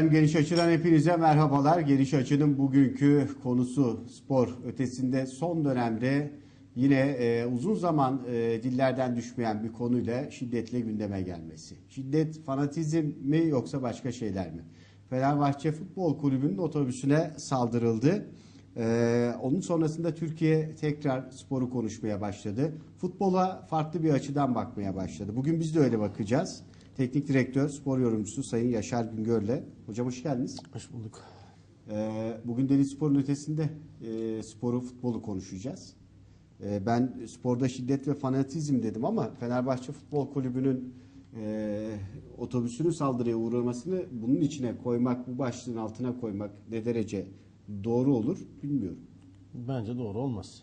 Efendim Geniş Açı'dan hepinize merhabalar. Geniş Açı'nın bugünkü konusu spor ötesinde son dönemde yine e, uzun zaman e, dillerden düşmeyen bir konuyla şiddetle gündeme gelmesi. Şiddet fanatizm mi yoksa başka şeyler mi? Fenerbahçe Futbol Kulübü'nün otobüsüne saldırıldı. Ee, onun sonrasında Türkiye tekrar sporu konuşmaya başladı. Futbola farklı bir açıdan bakmaya başladı. Bugün biz de öyle bakacağız. Teknik direktör, spor yorumcusu Sayın Yaşar Güngör'le. Hocam hoş geldiniz. Hoş bulduk. Ee, bugün Deniz Spor'un ötesinde e, sporu, futbolu konuşacağız. Ee, ben sporda şiddet ve fanatizm dedim ama Fenerbahçe Futbol Kulübü'nün e, otobüsünün saldırıya uğramasını bunun içine koymak, bu başlığın altına koymak ne derece doğru olur bilmiyorum. Bence doğru olmaz.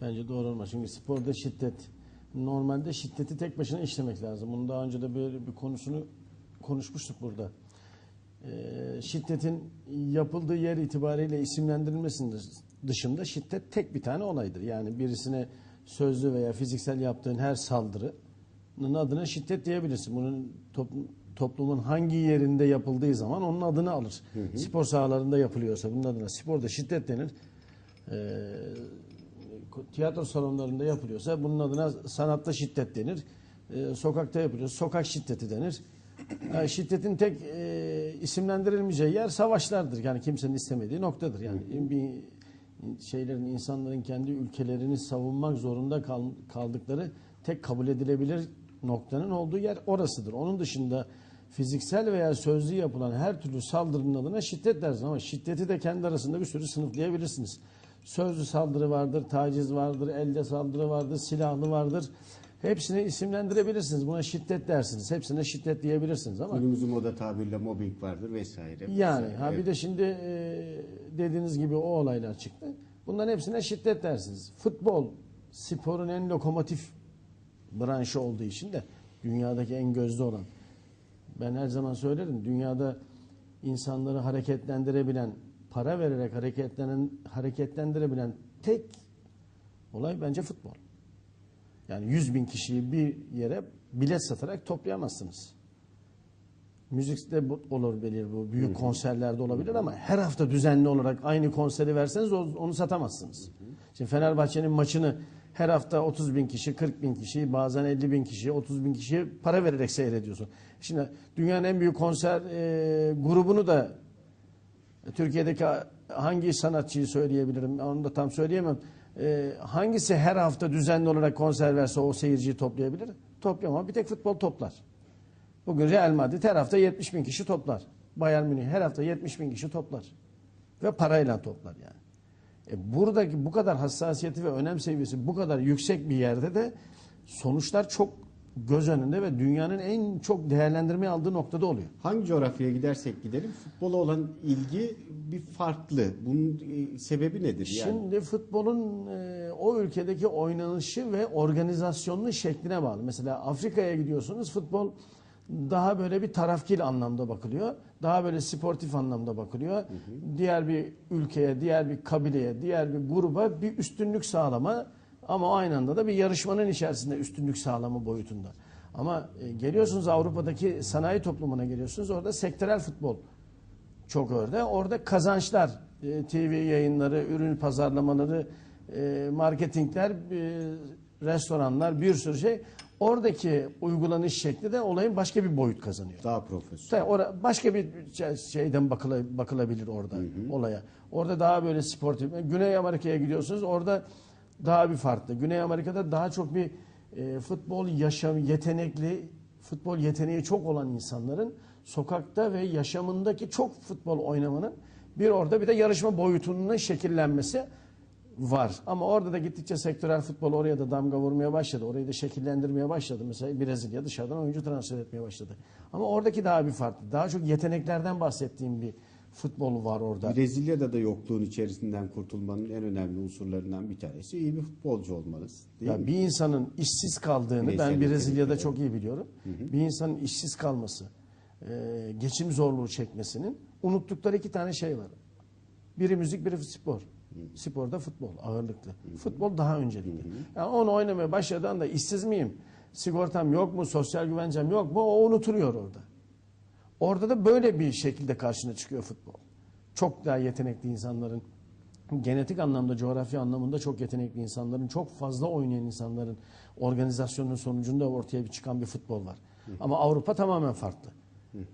Bence doğru olmaz. Çünkü sporda şiddet, normalde şiddeti tek başına işlemek lazım. Bunu daha önce de böyle bir konusunu konuşmuştuk burada. Ee, şiddetin yapıldığı yer itibariyle isimlendirilmesinin dışında şiddet tek bir tane olaydır. Yani birisine sözlü veya fiziksel yaptığın her saldırının adına şiddet diyebilirsin. Bunun toplum, toplumun hangi yerinde yapıldığı zaman onun adını alır. Spor sahalarında yapılıyorsa bunun adına sporda şiddet denir. Ee, tiyatro salonlarında yapılıyorsa bunun adına sanatta şiddet denir. Ee, sokakta yapılıyorsa sokak şiddeti denir. Yani şiddetin tek e, isimlendirilmeyeceği yer savaşlardır. Yani kimsenin istemediği noktadır. Yani bir şeylerin insanların kendi ülkelerini savunmak zorunda kal- kaldıkları tek kabul edilebilir noktanın olduğu yer orasıdır. Onun dışında fiziksel veya sözlü yapılan her türlü saldırının adına şiddet dersin ama şiddeti de kendi arasında bir sürü sınıflayabilirsiniz. Sözlü saldırı vardır, taciz vardır, elde saldırı vardır, silahlı vardır. Hepsini isimlendirebilirsiniz. Buna şiddet dersiniz. Hepsine şiddet diyebilirsiniz ama Günümüzün moda tabirle mobbing vardır vesaire. yani Vesaire. ha bir de şimdi e, dediğiniz gibi o olaylar çıktı. Bunların hepsine şiddet dersiniz. Futbol sporun en lokomotif branşı olduğu için de dünyadaki en gözde olan. Ben her zaman söylerim dünyada insanları hareketlendirebilen, para vererek hareketlenen, hareketlendirebilen tek olay bence futbol. Yani 100 bin kişiyi bir yere bilet satarak toplayamazsınız. Müzikte bu- olur belir bu. Büyük konserlerde olabilir ama her hafta düzenli olarak aynı konseri verseniz onu satamazsınız. Şimdi Fenerbahçe'nin maçını her hafta 30 bin kişi, 40 bin kişi, bazen 50 bin kişi, 30 bin kişi para vererek seyrediyorsun. Şimdi dünyanın en büyük konser e, grubunu da Türkiye'deki hangi sanatçıyı söyleyebilirim onu da tam söyleyemem. E, hangisi her hafta düzenli olarak konser verse o seyirciyi toplayabilir? Toplayamam. Bir tek futbol toplar. Bugün Real Madrid her hafta 70 bin kişi toplar. Bayern Münih her hafta 70 bin kişi toplar. Ve parayla toplar yani. E buradaki bu kadar hassasiyeti ve önem seviyesi bu kadar yüksek bir yerde de sonuçlar çok göz önünde ve dünyanın en çok değerlendirmeye aldığı noktada oluyor. Hangi coğrafyaya gidersek gidelim futbola olan ilgi bir farklı. Bunun e, sebebi nedir? Yani Şimdi futbolun e, o ülkedeki oynanışı ve organizasyonunun şekline bağlı. Mesela Afrika'ya gidiyorsunuz futbol daha böyle bir tarafkil anlamda bakılıyor. Daha böyle sportif anlamda bakılıyor. Diğer bir ülkeye, diğer bir kabileye, diğer bir gruba bir üstünlük sağlama ama aynı anda da bir yarışmanın içerisinde üstünlük sağlama boyutunda. Ama e, geliyorsunuz Avrupa'daki sanayi toplumuna geliyorsunuz orada sektörel futbol çok örde. Orada kazançlar, e, TV yayınları, ürün pazarlamaları, e, marketingler, restoranlar, bir sürü şey. Oradaki uygulanış şekli de olayın başka bir boyut kazanıyor. daha profesyonel. Ora, başka bir şey- şeyden bakıla- bakılabilir orada olaya. Orada daha böyle sportif. Güney Amerika'ya gidiyorsunuz orada daha bir farklı. Güney Amerika'da daha çok bir e, futbol yaşam yetenekli, futbol yeteneği çok olan insanların sokakta ve yaşamındaki çok futbol oynamanın bir orada bir de yarışma boyutunun şekillenmesi var. Ama orada da gittikçe sektörel futbol oraya da damga vurmaya başladı. Orayı da şekillendirmeye başladı. Mesela Brezilya dışarıdan oyuncu transfer etmeye başladı. Ama oradaki daha bir farklı. Daha çok yeteneklerden bahsettiğim bir futbol var orada. Brezilya'da da yokluğun içerisinden kurtulmanın en önemli unsurlarından bir tanesi iyi bir futbolcu olmanız. Değil Ya mi? bir insanın işsiz kaldığını Bireysel ben Brezilya'da çok iyi biliyorum. Bir insanın işsiz kalması, e, geçim zorluğu çekmesinin unuttukları iki tane şey var. Biri müzik, biri spor. Sporda futbol ağırlıklı. Futbol daha öncelikli. Yani onu oynamaya başladığında da işsiz miyim? Sigortam yok mu? Sosyal güvencem yok mu? O unutuluyor orada. Orada da böyle bir şekilde karşına çıkıyor futbol. Çok daha yetenekli insanların, genetik anlamda, coğrafya anlamında çok yetenekli insanların, çok fazla oynayan insanların organizasyonun sonucunda ortaya bir çıkan bir futbol var. Ama Avrupa tamamen farklı.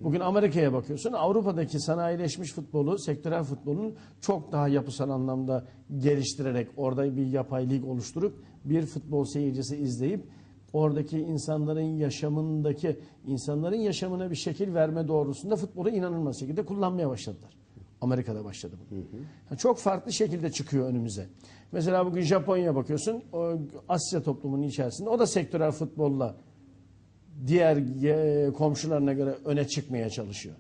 Bugün Amerika'ya bakıyorsun. Avrupa'daki sanayileşmiş futbolu, sektörel futbolun çok daha yapısal anlamda geliştirerek orada bir yapay lig oluşturup bir futbol seyircisi izleyip oradaki insanların yaşamındaki insanların yaşamına bir şekil verme doğrusunda futbolu inanılmaz şekilde kullanmaya başladılar. Amerika'da başladı bu. Ha, Çok farklı şekilde çıkıyor önümüze. Mesela bugün Japonya'ya bakıyorsun. O Asya toplumunun içerisinde o da sektörel futbolla diğer komşularına göre öne çıkmaya çalışıyor.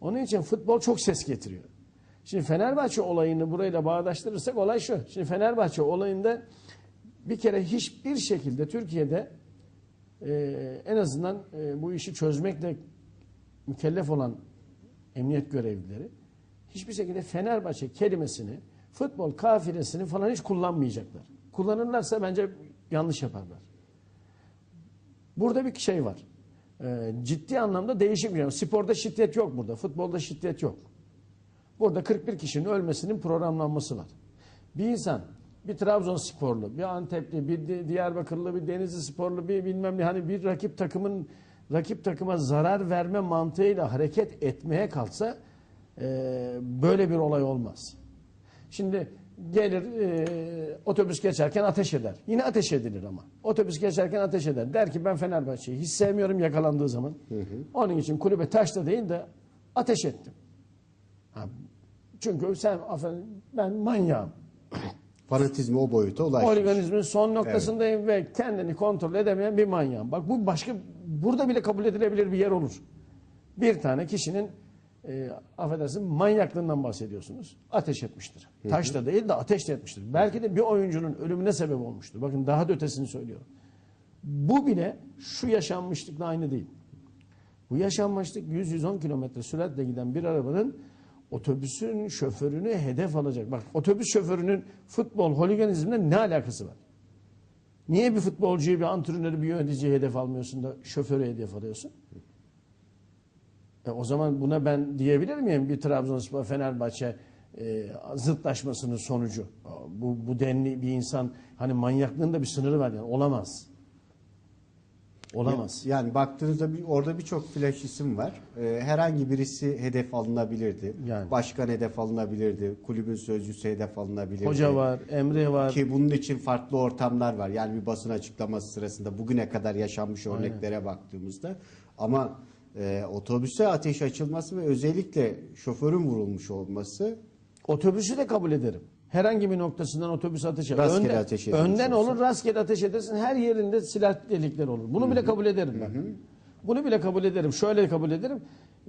Onun için futbol çok ses getiriyor. Şimdi Fenerbahçe olayını burayla bağdaştırırsak olay şu. Şimdi Fenerbahçe olayında bir kere hiçbir şekilde Türkiye'de e, en azından e, bu işi çözmekle mükellef olan emniyet görevlileri hiçbir şekilde Fenerbahçe kelimesini, futbol kafilesini falan hiç kullanmayacaklar. Kullanırlarsa bence yanlış yaparlar. Burada bir şey var. Ee, ciddi anlamda değişik bir şey. Sporda şiddet yok burada. Futbolda şiddet yok. Burada 41 kişinin ölmesinin programlanması var. Bir insan bir Trabzonsporlu, bir Antepli, bir Di- Diyarbakırlı, bir Denizli sporlu, bir bilmem ne hani bir rakip takımın rakip takıma zarar verme mantığıyla hareket etmeye kalksa e, böyle bir olay olmaz. Şimdi gelir e, otobüs geçerken ateş eder. Yine ateş edilir ama. Otobüs geçerken ateş eder. Der ki ben Fenerbahçe'yi hiç sevmiyorum yakalandığı zaman. Onun için kulübe taşla değil de ateş ettim. Ha, çünkü sen ben manyağım. Fanatizmi o boyuta ulaşmış. Organizmin son noktasındayım ve kendini kontrol edemeyen bir manyağım. Bak bu başka burada bile kabul edilebilir bir yer olur. Bir tane kişinin e, affedersin manyaklığından bahsediyorsunuz. Ateş etmiştir. Taşla değil de ateşle etmiştir. Belki de bir oyuncunun ölümüne sebep olmuştur. Bakın daha da ötesini söylüyorum. Bu bile şu yaşanmışlıkla aynı değil. Bu yaşanmışlık 100-110 kilometre süratle giden bir arabanın otobüsün şoförünü hedef alacak. Bak otobüs şoförünün futbol holiganizmle ne alakası var? Niye bir futbolcuyu, bir antrenörü, bir yöneticiyi hedef almıyorsun da şoförü hedef alıyorsun? E o zaman buna ben diyebilir miyim bir Trabzonspor Fenerbahçe e, zıtlaşmasının sonucu? Bu, bu denli bir insan hani manyaklığın da bir sınırı var yani olamaz. Olamaz. Yani baktığınızda bir, orada birçok flash isim var. Ee, herhangi birisi hedef alınabilirdi. Yani. Başkan hedef alınabilirdi. Kulübün sözcüsü hedef alınabilirdi. Hoca var, Emre var. Ki bunun için farklı ortamlar var. Yani bir basın açıklaması sırasında bugüne kadar yaşanmış örneklere baktığımızda. Ama e, otobüse ateş açılması ve özellikle şoförün vurulmuş olması Otobüsü de kabul ederim. Herhangi bir noktasından otobüs ateş eder. Rastgele Önden, ateş edilmiş önden olur, rastgele ateş edersin. Her yerinde silah delikleri olur. Bunu bile kabul ederim ben. Bunu bile kabul ederim. Şöyle kabul ederim.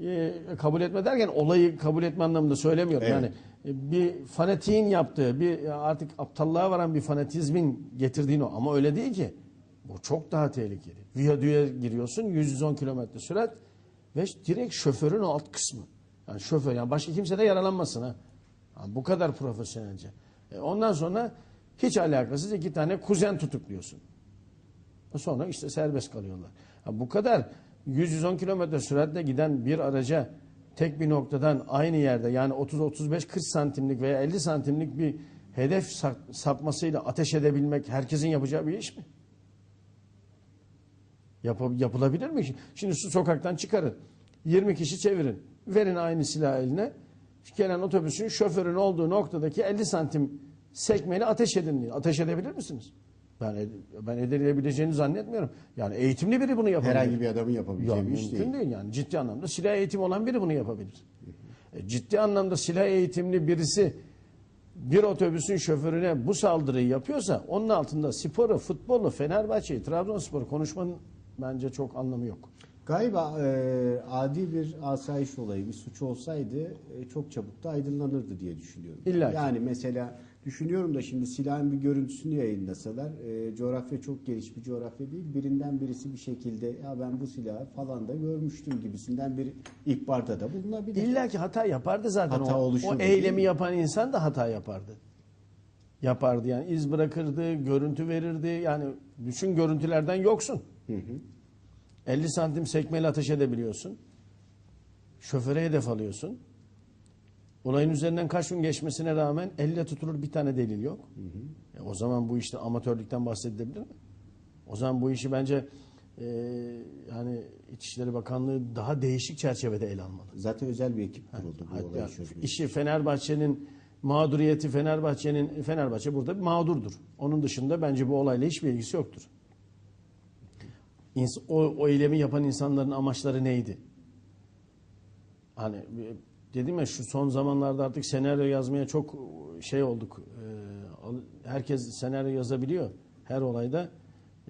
Ee, kabul etme derken olayı kabul etme anlamında söylemiyorum. Evet. Yani e, bir fanatiğin yaptığı, bir artık aptallığa varan bir fanatizmin getirdiğini o. Ama öyle değil ki. Bu çok daha tehlikeli. Viyadüğe giriyorsun 110 kilometre sürat ve direkt şoförün alt kısmı. Yani şoför yani başka kimse de yaralanmasın ha. Bu kadar profesyonelce. E, ondan sonra hiç alakasız iki tane kuzen tutukluyorsun. Sonra işte serbest kalıyorlar. Bu kadar 110 kilometre süratle giden bir araca tek bir noktadan aynı yerde yani 30-35-40 santimlik veya 50 santimlik bir hedef sapmasıyla ateş edebilmek herkesin yapacağı bir iş mi? Yap- yapılabilir mi? Şimdi şu sokaktan çıkarın. 20 kişi çevirin. Verin aynı silah eline. Gelen otobüsün şoförün olduğu noktadaki 50 santim sekmeni ateş edin diyor. Ateş edebilir misiniz? Ben ed- ben edilebileceğini zannetmiyorum. Yani eğitimli biri bunu yapabilir. herhangi bir adamın Ya yapabileceği bir iş değil. değil. yani. Ciddi anlamda silah eğitimi olan biri bunu yapabilir. E, ciddi anlamda silah eğitimli birisi bir otobüsün şoförüne bu saldırıyı yapıyorsa onun altında sporu, futbolu, Fenerbahçe'yi, Trabzonspor konuşmanın bence çok anlamı yok. Galiba e, adi bir asayiş olayı, bir suç olsaydı e, çok çabuk da aydınlanırdı diye düşünüyorum. İlla ki. Yani mesela düşünüyorum da şimdi silahın bir görüntüsünü yayınlasalar, e, coğrafya çok geniş bir coğrafya değil, birinden birisi bir şekilde ya ben bu silahı falan da görmüştüm gibisinden bir ihbarda da bulunabilir. İlla ki hata yapardı zaten. Hata o, oluşurdu, o mi? eylemi yapan insan da hata yapardı. Yapardı yani iz bırakırdı, görüntü verirdi. Yani düşün görüntülerden yoksun. 50 santim sekmeyle ateş edebiliyorsun. Şoföre hedef alıyorsun. Olayın üzerinden kaç gün geçmesine rağmen elle tutulur bir tane delil yok. E, o zaman bu işte amatörlükten bahsedilebilir mi? O zaman bu işi bence e, yani İçişleri Bakanlığı daha değişik çerçevede ele almalı. Zaten özel bir ekip kuruldu bu Hatta olayı çözmek. işi Fenerbahçe'nin mağduriyeti Fenerbahçe'nin Fenerbahçe burada bir mağdurdur. Onun dışında bence bu olayla hiçbir ilgisi yoktur. O, o eylemi yapan insanların amaçları neydi? Hani e, dedim ya şu son zamanlarda artık senaryo yazmaya çok şey olduk. Al- Herkes senaryo yazabiliyor her olayda.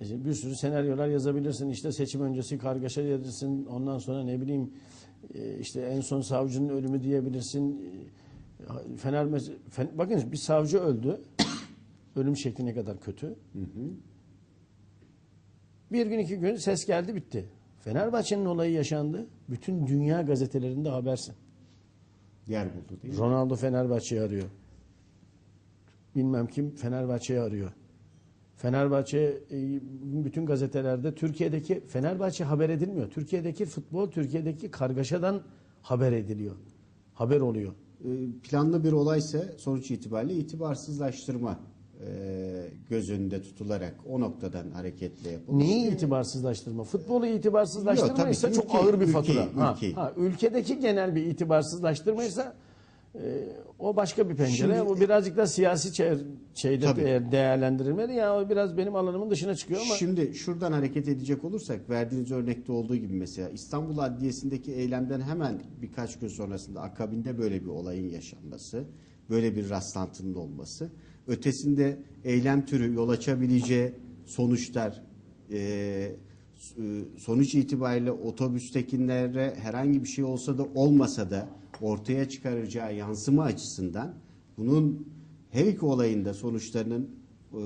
Bir sürü senaryolar yazabilirsin. İşte seçim öncesi kargaşa yazırsın. Ondan sonra ne bileyim e, işte en son savcının ölümü diyebilirsin. E, Fener Fen- bakın bir savcı öldü. Ölüm şekli ne kadar kötü. Bir gün iki gün ses geldi bitti. Fenerbahçe'nin olayı yaşandı. Bütün dünya gazetelerinde habersin. Yer buldu değil mi? Ronaldo Fenerbahçe'yi arıyor. Bilmem kim Fenerbahçe'yi arıyor. Fenerbahçe e, bütün gazetelerde Türkiye'deki Fenerbahçe haber edilmiyor. Türkiye'deki futbol, Türkiye'deki kargaşadan haber ediliyor. Haber oluyor. Ee, planlı bir olaysa sonuç itibariyle itibarsızlaştırma e, göz önünde tutularak o noktadan hareketle yapılmış. Neyi itibarsızlaştırma? Futbolu itibarsızlaştırma Yok, çok ülke- ağır bir ülkeyi, fatura. ha, ülkeyi. ha, ülkedeki genel bir itibarsızlaştırmaysa e, o başka bir pencere. Şimdi- Bu birazcık da siyasi şeyde Tabii. değer- değerlendirilmeli. Ya o biraz benim alanımın dışına çıkıyor ama Şimdi şuradan hareket edecek olursak verdiğiniz örnekte olduğu gibi mesela İstanbul Adliyesi'ndeki eylemden hemen birkaç gün sonrasında akabinde böyle bir olayın yaşanması, böyle bir rastlantının olması, ötesinde eylem türü yol açabileceği sonuçlar e, sonuç itibariyle otobüstekilere herhangi bir şey olsa da olmasa da ortaya çıkaracağı yansıma açısından bunun her iki olayında sonuçlarının e,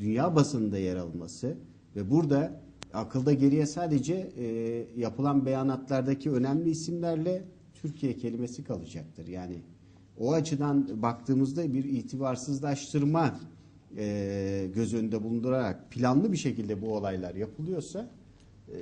dünya basınında yer alması ve burada akılda geriye sadece e, yapılan beyanatlardaki önemli isimlerle Türkiye kelimesi kalacaktır. Yani o açıdan baktığımızda bir itibarsızlaştırma e, göz önünde bulundurarak planlı bir şekilde bu olaylar yapılıyorsa e,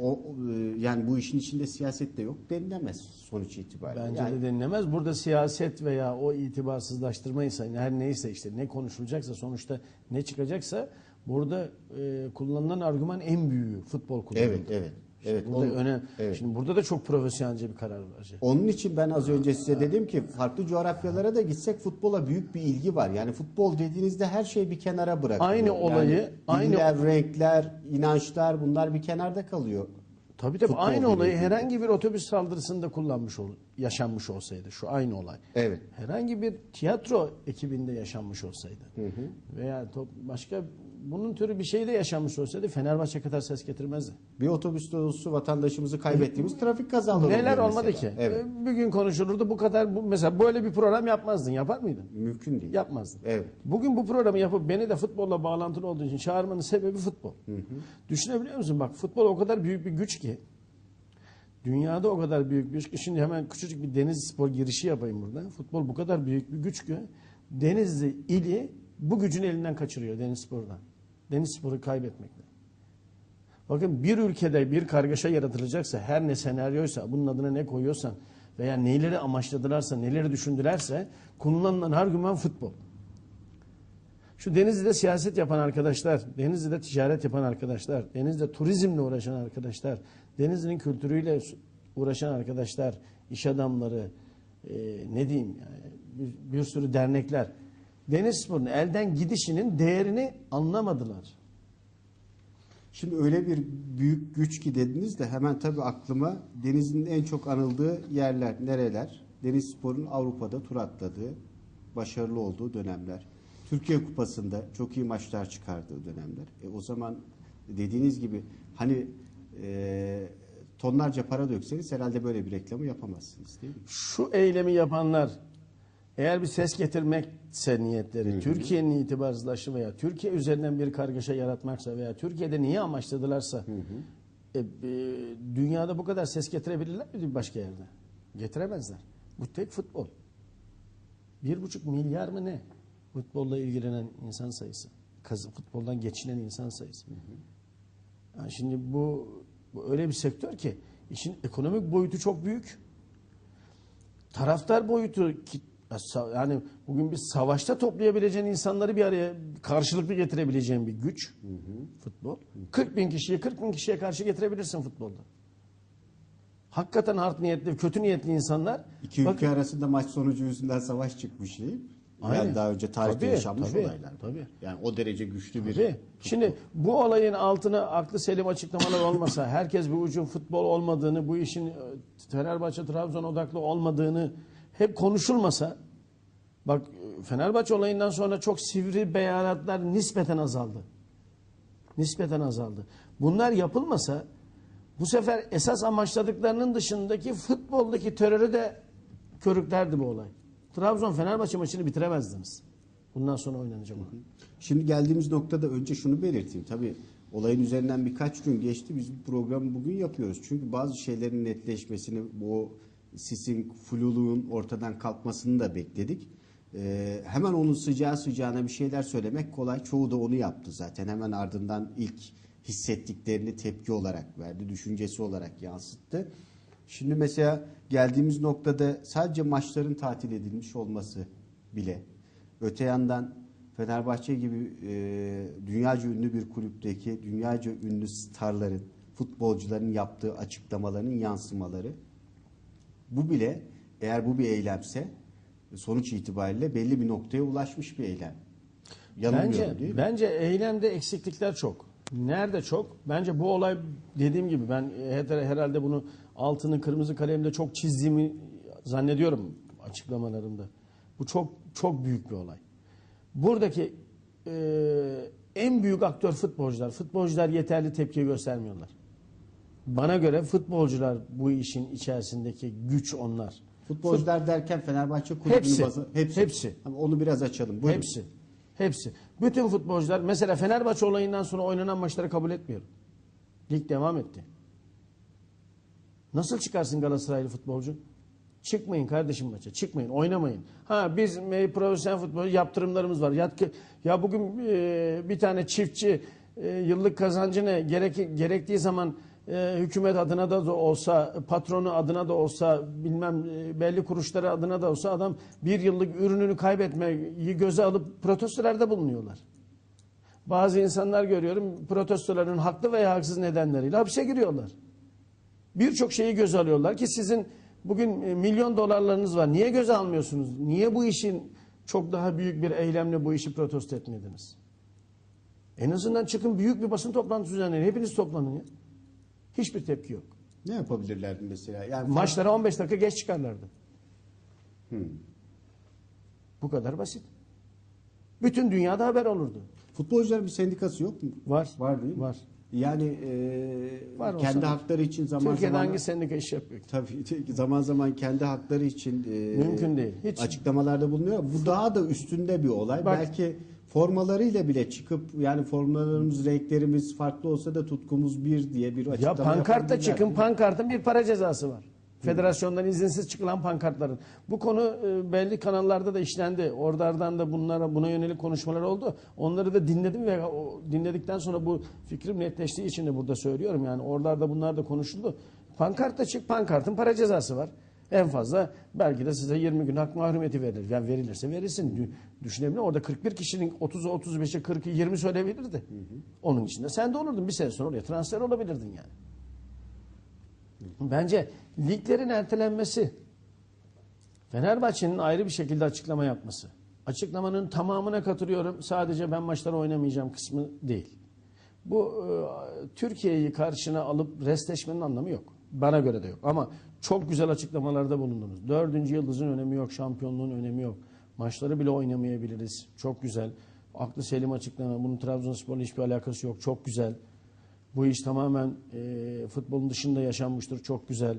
o e, yani bu işin içinde siyaset de yok denilemez sonuç itibariyle. bence Yani de denilemez. Burada siyaset veya o itibarsızlaştırmaysa her neyse işte ne konuşulacaksa sonuçta ne çıkacaksa burada e, kullanılan argüman en büyüğü futbol kullanıldı. Evet, evet. Evet, burada onu- önem. evet. Şimdi burada da çok profesyonelce bir karar var. Onun için ben az önce size dedim ki farklı coğrafyalara da gitsek futbola büyük bir ilgi var. Yani futbol dediğinizde her şey bir kenara bırakılıyor. Aynı olayı, yani aynı- diller, renkler, inançlar bunlar bir kenarda kalıyor. Tabii tabii Futbol aynı olayı dediğinde. herhangi bir otobüs saldırısında kullanmış ol, yaşanmış olsaydı şu aynı olay. Evet. Herhangi bir tiyatro ekibinde yaşanmış olsaydı veya top, başka bunun türü bir şeyde yaşanmış olsaydı Fenerbahçe kadar ses getirmezdi. Bir otobüs dolusu vatandaşımızı kaybettiğimiz trafik kazaları Neler olmadı mesela. ki? Evet. Ee, Bir gün konuşulurdu bu kadar bu, mesela böyle bir program yapmazdın yapar mıydın? Mümkün değil. Yapmazdın. Evet. Bugün bu programı yapıp beni de futbolla bağlantılı olduğu için çağırmanın sebebi futbol. Düşünebiliyor musun? Bak futbol o kadar büyük bir güç ki. Dünyada o kadar büyük bir güç ki. Şimdi hemen küçücük bir deniz spor girişi yapayım burada. Futbol bu kadar büyük bir güç ki. Denizli ili bu gücün elinden kaçırıyor deniz spordan. Deniz sporu kaybetmekle. Bakın bir ülkede bir kargaşa yaratılacaksa her ne senaryoysa bunun adına ne koyuyorsan veya neleri amaçladılarsa neleri düşündülerse kullanılan argüman futbol. Şu Denizli'de siyaset yapan arkadaşlar, Denizli'de ticaret yapan arkadaşlar, Denizli'de turizmle uğraşan arkadaşlar, Denizli'nin kültürüyle uğraşan arkadaşlar, iş adamları, e, ne diyeyim yani bir, bir sürü dernekler. Deniz sporunun elden gidişinin değerini anlamadılar. Şimdi öyle bir büyük güç ki dediniz de hemen tabii aklıma denizin en çok anıldığı yerler nereler? Deniz Spor'un Avrupa'da tur atladığı, başarılı olduğu dönemler. Türkiye Kupası'nda çok iyi maçlar çıkardığı dönemler. E, o zaman dediğiniz gibi hani e, tonlarca para dökseniz herhalde böyle bir reklamı yapamazsınız değil mi? Şu eylemi yapanlar eğer bir ses getirmekse niyetleri, Türkiye'nin itibarsızlaştırma veya Türkiye üzerinden bir kargaşa yaratmaksa veya Türkiye'de niye amaçladılarsa e, e, dünyada bu kadar ses getirebilirler mi bir başka yerde? Getiremezler. Bu tek futbol. Bir buçuk milyar mı ne? Futbolla ilgilenen insan sayısı. Kazı, futboldan geçinen insan sayısı. Yani şimdi bu, bu öyle bir sektör ki işin ekonomik boyutu çok büyük. Taraftar boyutu ki- yani bugün bir savaşta toplayabileceğin insanları bir araya karşılıklı getirebileceğin bir güç futbol. 40 bin kişiyi 40 bin kişiye karşı getirebilirsin futbolda. Hakikaten art niyetli, kötü niyetli insanlar İki ülke arasında maç sonucu yüzünden savaş çıkmış değil? Yani Aynen. daha önce tarihte Tabii, yaşanmış tabii, olaylar. tabii. Yani o derece güçlü bir Tabii. Şimdi bu olayın altına aklı selim açıklamalar olmasa, herkes bu ucun futbol olmadığını, bu işin e, Fenerbahçe Trabzon odaklı olmadığını hep konuşulmasa, bak Fenerbahçe olayından sonra çok sivri beyanatlar nispeten azaldı. Nispeten azaldı. Bunlar yapılmasa bu sefer esas amaçladıklarının dışındaki futboldaki terörü de körüklerdi bu olay. Trabzon Fenerbahçe maçını bitiremezdiniz. Bundan sonra oynanacak olan. Şimdi geldiğimiz noktada önce şunu belirteyim. Tabii olayın üzerinden birkaç gün geçti. Biz bu programı bugün yapıyoruz. Çünkü bazı şeylerin netleşmesini, bu sisin, fluluğun ortadan kalkmasını da bekledik. Ee, hemen onun sıcağı sıcağına bir şeyler söylemek kolay. Çoğu da onu yaptı zaten. Hemen ardından ilk hissettiklerini tepki olarak verdi, düşüncesi olarak yansıttı. Şimdi mesela geldiğimiz noktada sadece maçların tatil edilmiş olması bile Öte yandan Fenerbahçe gibi e, dünyaca ünlü bir kulüpteki dünyaca ünlü starların, futbolcuların yaptığı açıklamaların yansımaları bu bile eğer bu bir eylemse sonuç itibariyle belli bir noktaya ulaşmış bir eylem. Yanılmıyorum Bence, değil mi? bence eylemde eksiklikler çok. Nerede çok? Bence bu olay dediğim gibi ben her- herhalde bunu altını kırmızı kalemle çok çizdiğimi zannediyorum açıklamalarımda. Bu çok çok büyük bir olay. Buradaki e, en büyük aktör futbolcular. Futbolcular yeterli tepki göstermiyorlar. Bana göre futbolcular bu işin içerisindeki güç onlar. Futbolcular derken Fenerbahçe kulübünün Hepsi. bazı hepsi. Hepsi. Onu biraz açalım. Buyurun. Hepsi. Hepsi. Bütün futbolcular mesela Fenerbahçe olayından sonra oynanan maçları kabul etmiyorum. Lig devam etti. Nasıl çıkarsın Galatasaraylı futbolcu? Çıkmayın kardeşim maça. Çıkmayın. Oynamayın. Ha biz e, profesyonel futbol yaptırımlarımız var. Ya, ya bugün e, bir tane çiftçi e, yıllık kazancını gerek, gerektiği zaman e, hükümet adına da olsa, patronu adına da olsa, bilmem e, belli kuruluşları adına da olsa adam bir yıllık ürününü kaybetmeyi göze alıp protestolarda bulunuyorlar. Bazı insanlar görüyorum protestoların haklı veya haksız nedenleriyle hapse giriyorlar. Birçok şeyi göze alıyorlar ki sizin bugün e, milyon dolarlarınız var. Niye göze almıyorsunuz? Niye bu işin çok daha büyük bir eylemle bu işi protesto etmediniz? En azından çıkın büyük bir basın toplantısı düzenleyin. Hepiniz toplanın ya. Hiçbir tepki yok. Ne yapabilirlerdi mesela? Yani Maçlara 15 dakika geç çıkarlardı. Bu kadar basit. Bütün dünyada haber olurdu. Futbolcuların bir sendikası yok mu? Var. Var değil mi? Var. Yani e, Var, kendi olsa- hakları için zaman Türkiye'de zaman hangi sendika iş yapıyor? Tabii zaman zaman kendi hakları için e, Mümkün değil. Hiç. açıklamalarda bulunuyor. Bu daha da üstünde bir olay. Bak- Belki formalarıyla bile çıkıp yani formalarımız, renklerimiz farklı olsa da tutkumuz bir diye bir Ya açıklama pankartta yapabilirler. çıkın pankartın bir para cezası var. Federasyondan izinsiz çıkılan pankartların. Bu konu e, belli kanallarda da işlendi. Oralardan da bunlara buna yönelik konuşmalar oldu. Onları da dinledim ve o, dinledikten sonra bu fikrim netleştiği için de burada söylüyorum. Yani oralarda bunlar da konuşuldu. Pankartta çık pankartın para cezası var. En fazla belki de size 20 gün hak mahrumiyeti verilir. Yani verilirse verilsin. Dü- Düşünebilir Orada 41 kişinin 30'u 35'i 40'ı 20 söyleyebilirdi. Onun içinde sen de olurdun. Bir sene sonra oraya transfer olabilirdin yani. Bence liglerin ertelenmesi, Fenerbahçe'nin ayrı bir şekilde açıklama yapması. Açıklamanın tamamına katılıyorum. Sadece ben maçları oynamayacağım kısmı değil. Bu e, Türkiye'yi karşına alıp restleşmenin anlamı yok. Bana göre de yok. Ama çok güzel açıklamalarda bulundunuz. Dördüncü yıldızın önemi yok, şampiyonluğun önemi yok. Maçları bile oynamayabiliriz. Çok güzel. Aklı selim açıklama. Bunun Trabzonspor'la hiçbir alakası yok. Çok güzel. Bu iş tamamen e, futbolun dışında yaşanmıştır. Çok güzel.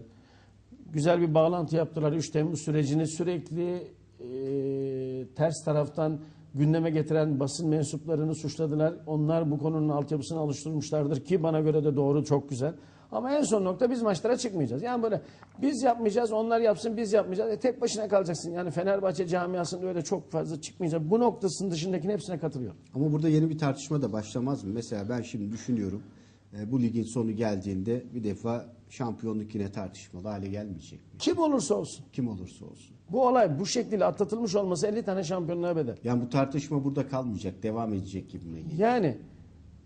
Güzel bir bağlantı yaptılar. 3 Temmuz sürecini sürekli e, ters taraftan gündeme getiren basın mensuplarını suçladılar. Onlar bu konunun altyapısını oluşturmuşlardır ki bana göre de doğru çok güzel. Ama en son nokta biz maçlara çıkmayacağız. Yani böyle biz yapmayacağız, onlar yapsın, biz yapmayacağız. E tek başına kalacaksın. Yani Fenerbahçe camiasında öyle çok fazla çıkmayacak. Bu noktasının dışındakinin hepsine katılıyorum. Ama burada yeni bir tartışma da başlamaz mı? Mesela ben şimdi düşünüyorum. e, bu ligin sonu geldiğinde bir defa şampiyonluk yine tartışmalı hale gelmeyecek mi? Kim olursa olsun. Kim olursa olsun. Bu olay bu şekilde atlatılmış olması 50 tane şampiyonluğa bedel. Yani bu tartışma burada kalmayacak, devam edecek gibime geliyor. Yani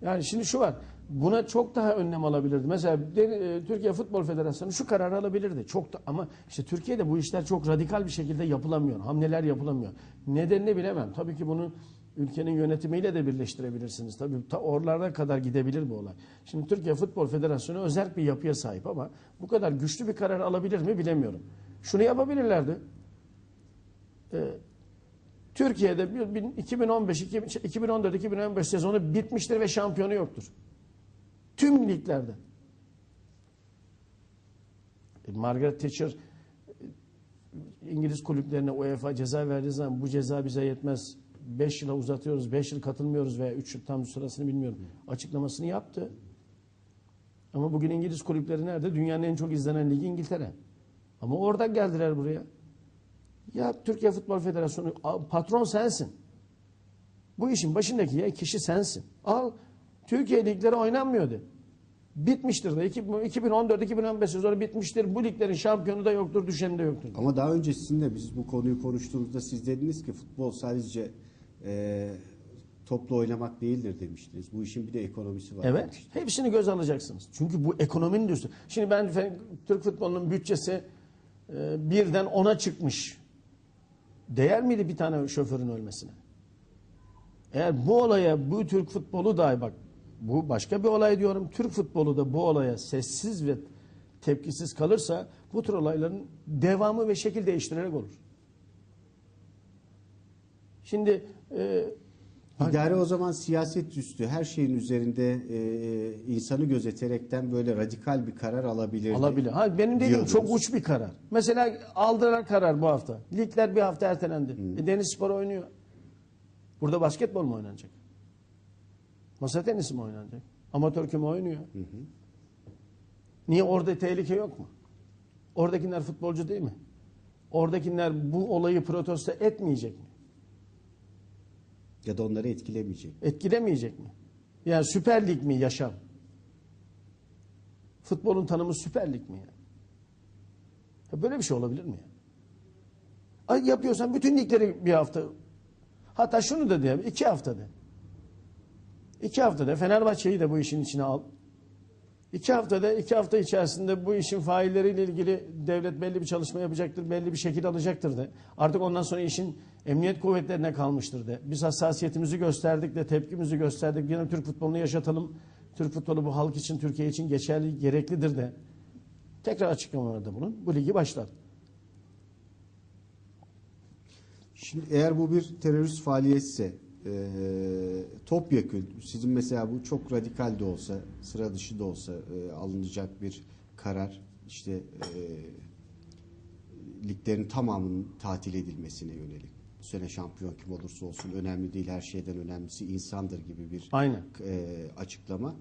yani şimdi şu var. Buna çok daha önlem alabilirdi. Mesela e, Türkiye Futbol Federasyonu şu kararı alabilirdi. Çok da ama işte Türkiye'de bu işler çok radikal bir şekilde yapılamıyor. Hamleler yapılamıyor. Nedenini bilemem. Tabii ki bunu ülkenin yönetimiyle de birleştirebilirsiniz. Tabii ta oralara kadar gidebilir bu olay. Şimdi Türkiye Futbol Federasyonu özel bir yapıya sahip ama bu kadar güçlü bir karar alabilir mi bilemiyorum. Şunu yapabilirlerdi. Ee, Türkiye'de bir- bir- 2015, 2014, 2015 sezonu bitmiştir ve şampiyonu yoktur. Tüm liglerde. E, Margaret Thatcher e, İngiliz kulüplerine UEFA ceza verdiği zaman bu ceza bize yetmez. 5 yıla uzatıyoruz, 5 yıl katılmıyoruz veya 3 yıl tam sırasını bilmiyorum. Açıklamasını yaptı. Ama bugün İngiliz kulüpleri nerede? Dünyanın en çok izlenen ligi İngiltere. Ama oradan geldiler buraya. Ya Türkiye Futbol Federasyonu patron sensin. Bu işin başındaki ya kişi sensin. Al Türkiye ligleri oynanmıyordu. Bitmiştir de 2014-2015 sezonu bitmiştir. Bu liglerin şampiyonu da yoktur, düşeni de yoktur. Ama daha öncesinde biz bu konuyu konuştuğumuzda siz dediniz ki futbol sadece e, toplu oynamak değildir demiştiniz. Bu işin bir de ekonomisi var. Evet. demiştiniz. Hepsini göz alacaksınız. Çünkü bu ekonominin de üstü. Şimdi ben Türk futbolunun bütçesi e, birden ona çıkmış. Değer miydi bir tane şoförün ölmesine? Eğer bu olaya bu Türk futbolu dahi bak bu başka bir olay diyorum. Türk futbolu da bu olaya sessiz ve tepkisiz kalırsa bu tür olayların devamı ve şekil değiştirerek olur. Şimdi e, İdare o zaman siyaset üstü her şeyin üzerinde e, insanı gözeterekten böyle radikal bir karar alabilir. Alabilir. Ha, benim dediğim Diyordunuz. çok uç bir karar. Mesela aldılar karar bu hafta. Ligler bir hafta ertelendi. E, Deniz Spor oynuyor. Burada basketbol mu oynanacak? Masa tenisi mi oynanacak? Amatör küme oynuyor. Niye orada tehlike yok mu? Oradakiler futbolcu değil mi? Oradakiler bu olayı protesto etmeyecek mi? Ya da onları etkilemeyecek. Etkilemeyecek mi? Yani Süper Lig mi yaşam? Futbolun tanımı Süper Lig mi ya? Ya böyle bir şey olabilir mi ya? Ay yapıyorsan bütün ligleri bir hafta hatta şunu da diyelim iki haftada. İki haftada Fenerbahçe'yi de bu işin içine al. İki haftada iki hafta içerisinde bu işin failleriyle ilgili devlet belli bir çalışma yapacaktır, belli bir şekil alacaktır da. Artık ondan sonra işin emniyet kuvvetlerine kalmıştır de. Biz hassasiyetimizi gösterdik de, tepkimizi gösterdik. Yine Türk futbolunu yaşatalım. Türk futbolu bu halk için, Türkiye için geçerli, gereklidir de. Tekrar açıklamalarda bulun. Bu ligi başlat. Şimdi eğer bu bir terörist faaliyetse e, topyekün sizin mesela bu çok radikal de olsa sıra dışı da olsa e, alınacak bir karar işte e, liglerin tamamının tatil edilmesine yönelik. Bu sene şampiyon kim olursa olsun önemli değil her şeyden önemlisi insandır gibi bir Aynen. e, açıklama.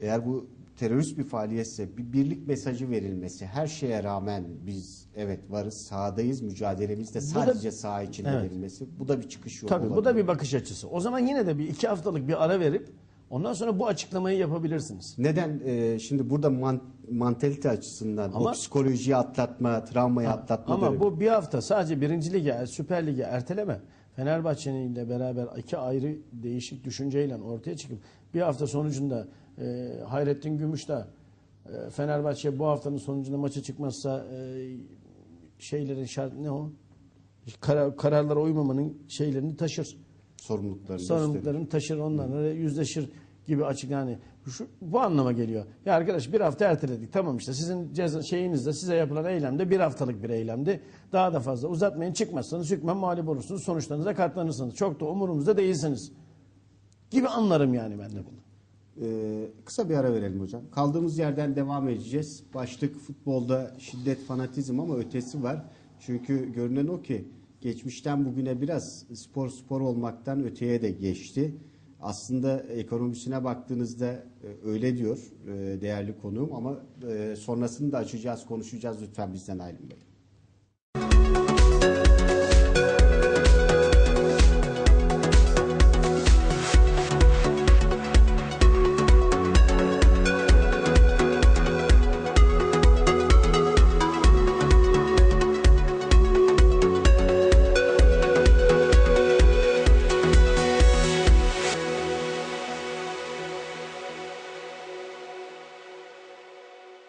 Eğer bu terörist bir faaliyetse bir birlik mesajı verilmesi her şeye rağmen biz evet varız sahadayız mücadelemiz de da- sadece saha içinde Evet. verilmesi bu da bir çıkış yolu Tabii bu da bir bakış açısı. O zaman yine de bir iki haftalık bir ara verip ondan sonra bu açıklamayı yapabilirsiniz. Neden e, şimdi burada man, mantalite açısından Ama- o psikolojiyi atlatma, travmayı atlatma Ama dönemi. bu bir hafta sadece birinci lige, Süper Lig'e erteleme. Fenerbahçe'nin ile beraber iki ayrı değişik düşünceyle ortaya çıkıp bir hafta sonucunda e, Hayrettin Gümüş de e, Fenerbahçe bu haftanın sonucunda maça çıkmazsa e, şeylerin şart ne o? Karar, kararlara uymamanın şeylerini taşır. sorumluluklarını sorumluluklarını taşır onlarla yüzleşir gibi açık yani şu, bu anlama geliyor. Ya arkadaş bir hafta erteledik tamam işte sizin ceza, şeyinizde size yapılan eylemde bir haftalık bir eylemdi. Daha da fazla uzatmayın çıkmazsanız hükmen mağlup olursunuz sonuçlarınıza katlanırsınız. Çok da umurumuzda değilsiniz. Gibi anlarım yani ben de bunu. Ee, kısa bir ara verelim hocam. Kaldığımız yerden devam edeceğiz. Başlık futbolda şiddet, fanatizm ama ötesi var. Çünkü görünen o ki geçmişten bugüne biraz spor spor olmaktan öteye de geçti. Aslında ekonomisine baktığınızda e, öyle diyor e, değerli konuğum ama e, sonrasını da açacağız, konuşacağız. Lütfen bizden ayrılmayın.